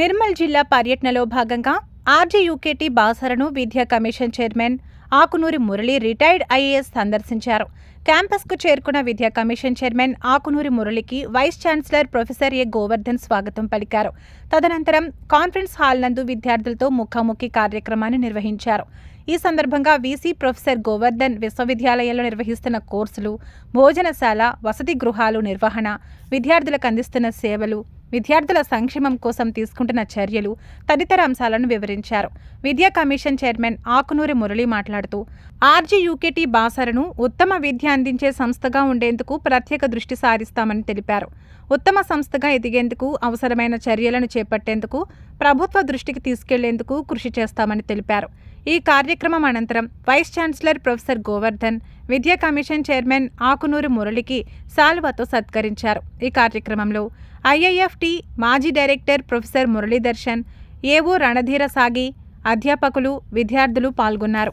నిర్మల్ జిల్లా పర్యటనలో భాగంగా ఆర్జీయూకేటీ బాసరను విద్యా commission chairman Akunuri Murali retired IAS సందర్శించారు. క్యాంపస్కు చేరుకున్న విద్యా commission chairman Akunuri మురళికి vice chancellor professor A Govardhan స్వాగతం పలికారు. తదనంతరం కాన్ఫరెన్స్ హాల్ నందు విద్యార్థులతో ముఖాముఖి కార్యక్రమాన్ని నిర్వహించారు. ఈ సందర్భంగా వీసీ ప్రొఫెసర్ గోవర్ధన్ విశ్వవిద్యాలయంలో నిర్వహిస్తున్న కోర్సులు భోజనశాల వసతి గృహాలు నిర్వహణ విద్యార్థులకు అందిస్తున్న సేవలు విద్యార్థుల సంక్షేమం కోసం తీసుకుంటున్న చర్యలు తదితర అంశాలను వివరించారు. విద్యా కమిషన్ చైర్మన్ ఆకునూరి మురళి మాట్లాడుతూ ఆర్జీయూకేటీ బాసరను ఉత్తమ విద్య అందించే సంస్థగా ఉండేందుకు ప్రత్యేక దృష్టి సారిస్తామని తెలిపారు. ఉత్తమ సంస్థగా ఎదిగేందుకు అవసరమైన చర్యలను చేపట్టేందుకు ప్రభుత్వ దృష్టికి తీసుకెళ్ళేందుకు కృషి చేస్తామని తెలిపారు. ఈ కార్యక్రమం అనంతరం వైస్ ఛాన్సలర్ ప్రొఫెసర్ గోవర్ధన్ విద్యా కమిషన్ చైర్మన్ ఆకునూరు మురళికి సాల్వాతో సత్కరించారు. ఈ కార్యక్రమంలో ఐఐఎఫ్టి మాజీ డైరెక్టర్ ప్రొఫెసర్ మురళీదర్శన్ ఏవో రణధీర సాగి అధ్యాపకులు విద్యార్థులు పాల్గొన్నారు.